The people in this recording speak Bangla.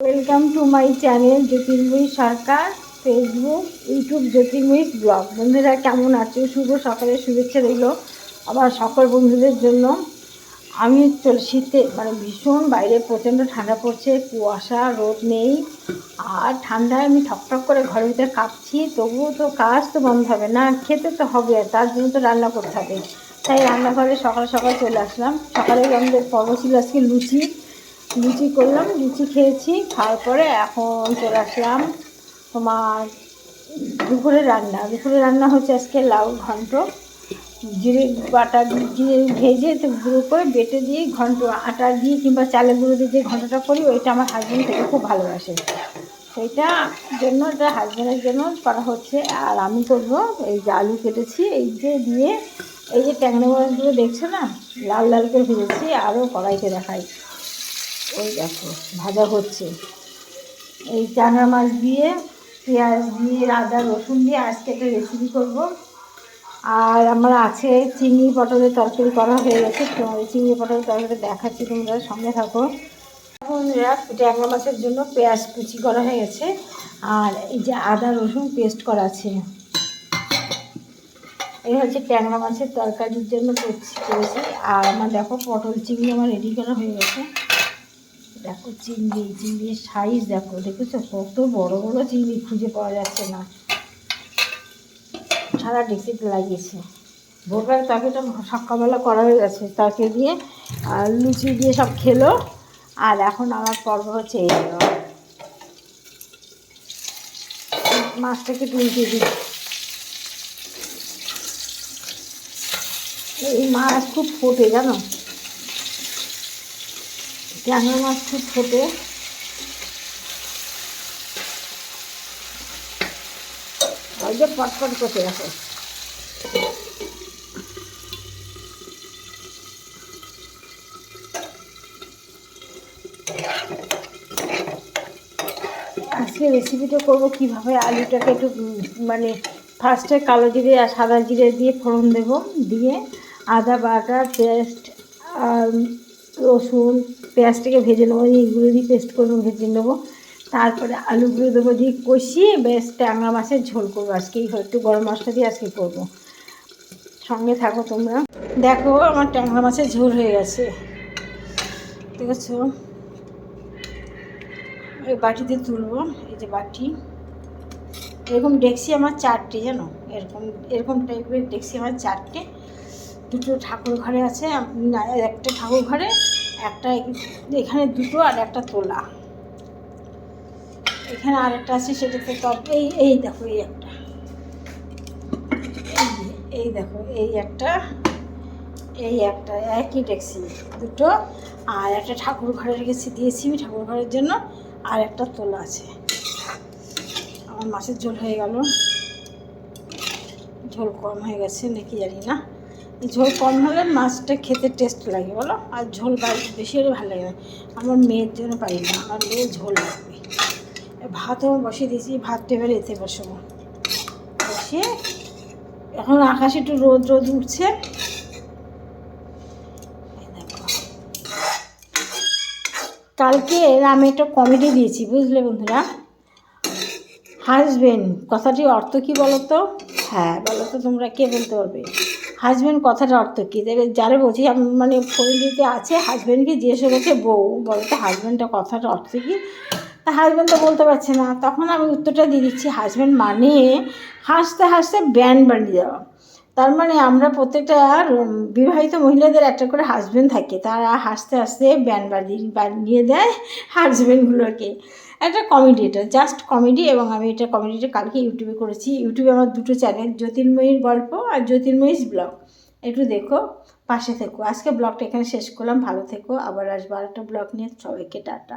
Welcome to my channel Jyotirmoyee Sarkar Facebook YouTube Jyotirmoyee blog বন্ধুরা, কেমন আছো? শুভ সকালের শুভেচ্ছা রইল আবার সকল বন্ধুদের জন্য। আমি চলে শীতে মানে ভীষণ বাইরে, প্রচণ্ড ঠান্ডা পড়ছে, কুয়াশা, রোদ নেই, আর ঠান্ডায় আমি ঠকঠক করে ঘরের ভিতরে কাঁপছি, তবুও তো কাজ তো বন্ধ হবে না, খেতে তো হবে তার জন্য তো রান্না করতে হবে। তাই রান্নাঘরে সকাল সকাল চলে আসলাম। সকালে আমাদের পর্ব ছিল আজকে লুচি। লুচি করলাম, লুচি খেয়েছি, খাওয়ার পরে এখন চলে আসলাম তোমার দুপুরে রান্না। দুপুরে রান্না হচ্ছে আজকে লাউ ঘন্ট। জিরে বাটা জিরে ভেজে তো গুঁড়ো করে বেটে দিয়ে ঘন্ট, আটা দিয়ে কিংবা চালের গুঁড়ো দিয়ে যে ঘন্টটা করি, ওইটা আমার হাজব্যান্ড থেকে খুব ভালোবাসে। সেইটা জন্য, এটা হাজব্যান্ডের জন্য করা হচ্ছে। আর আমি করব এই যে আলু কেটেছি, এই যে দিয়ে এই যে ট্যাংরা মাছগুলো দেখছ না? লাল লাল করে ভেজেছি, আরও কড়াইতে দেখাই। ওই দেখো, ভাজা হচ্ছে। এই চানা মাছ দিয়ে, পেঁয়াজ দিয়ে, আদা, রসুন দিয়ে আজকে একটা রেসিপি করব। আর আমার আছে চিংড়ি পটলের তরকারি করা হয়ে গেছে চিংড়ি পটলের তরকারি দেখাচ্ছি তোমরা, সঙ্গে থাকো। এখন ট্যাংরা মাছের জন্য পেঁয়াজ কুচি করা হয়ে গেছে, আর এই যে আদা, রসুন পেস্ট করা আছে। এই হচ্ছে ট্যাংরা মাছের তরকারির জন্য করছি করেছি, আর আমার দেখো পটল, চিংড়ি আমার রেডি করা হয়ে গেছে। দেখো চিংড়ি, চিংড়ির সাইজ দেখো, দেখেছ? কত বড় বড় চিংড়ি খুঁজে পাওয়া যাচ্ছে না। সারা ডেক্সিতে লাগিয়েছে। ভোরবেলা তাকে তো সকালবেলা করা হয়ে গেছে, তাকে দিয়ে লুচি দিয়ে সব খেলো। আর এখন আমার পর্ব হচ্ছে এই মাছটাকে তুলতে দিই এই মাছ খুব ফোটে, জানো? ট্যাংরা মাছ খুব ফোটে ওই পটপট করতে গেছে আজকে রেসিপিটা করব কীভাবে? আলুটাকে একটু মানে ফার্স্টে কালো জিরে আর সাদা জিরে দিয়ে ফোড়ন দেবো। দিয়ে আদা, বাটা, পেস্ট আর রসুন, পেঁয়াজটাকে ভেজে নেব এইগুলো দিয়ে পেস্ট করব ভেজে নেব। তারপরে আলুগুলো দেবো, দিয়ে কষিয়ে বেশ ট্যাংরা মাছের ঝোল করব। আজকেই একটু গরম মশলা দিয়ে আজকে করব। সঙ্গে থাকো তোমরা। দেখো, আমার ট্যাংরা মাছের ঝোল হয়ে গেছে। দেখেছ? এই বাটিতে তুলবো, এই যে বাটি। এরকম ডেক্সি আমার চারটে, জানো? এরকম এরকম টাইপের ডেক্সি আমার চারটে। দুটো ঠাকুর ঘরে আছে একটা ঠাকুর ঘরে, একটা এখানে দুটো আর একটা তোলা। এখানে আরেকটা আছে, সেটাতে তব এই এই দেখো, এই একটা। এই দেখো, এই একটা এই একটা, একই ট্যাক্সি, দুটো। আর একটা ঠাকুর ঘরে রেখেছি, দিয়েছি আমি ঠাকুর ঘরের জন্য, আর একটা তোলা আছে। আমার মাছের ঝোল হয়ে গেল। ঝোল কম হয়ে গেছে, নাকি জানি না। ঝোল কম হলে মাছটা খেতে টেস্ট লাগে, বলো? আর ঝোল বেশি হলে ভালো লাগে আমার মেয়ের জন্য পারি না, আমার মেয়ে ঝোল লাগবে। ভাতও বসিয়ে দিয়েছি, ভাত টেবিলে এতে বসবো। বসে এখন আকাশে একটু রোদ রোদ উঠছে। কালকে আমি একটা কমেডি দিয়েছি, বুঝলে বন্ধুরা? হাজবেন্ড কথাটির অর্থ কি বলো তো হ্যাঁ বলো তো তোমরা কে বলতে পারবে? হাজবেন্ড কথাটা অর্থ কী? দেবে যারা বলছি মানে ফরিদিতে আছে হাজব্যান্ডকে জিজ্ঞেস করেছে বউ বলতে হাজব্যান্ডটা কথাটা অর্থ কী? তা হাজব্যান্ড তো বলতে পারছে না। তখন আমি উত্তরটা দিয়ে দিচ্ছি হাজব্যান্ড মানে হাসতে হাসতে ব্যান্ড বানিয়ে দেওয়া। তার মানে আমরা প্রত্যেকটা বিবাহিত মহিলাদের একটা করে হাজব্যান্ড থাকে। তারা হাসতে হাসতে ব্যান্ড বানিয়ে বানিয়ে দেয় হাজব্যান্ডগুলোকে একটা কমেডি এটা জাস্ট কমেডি এবং আমি এটা কমেডিটা কালকে ইউটিউবে করেছি। ইউটিউবে আমার দুটো চ্যানেল জ্যোতির্ময়ীর গল্প আর জ্যোতির্ময়ীর ব্লগ একটু দেখো, পাশে থেকো। আজকে ব্লগটা এখানে শেষ করলাম। ভালো থেকো। আবার আসব আরেকটা ব্লগ নিয়ে। সবাইকে টাটা।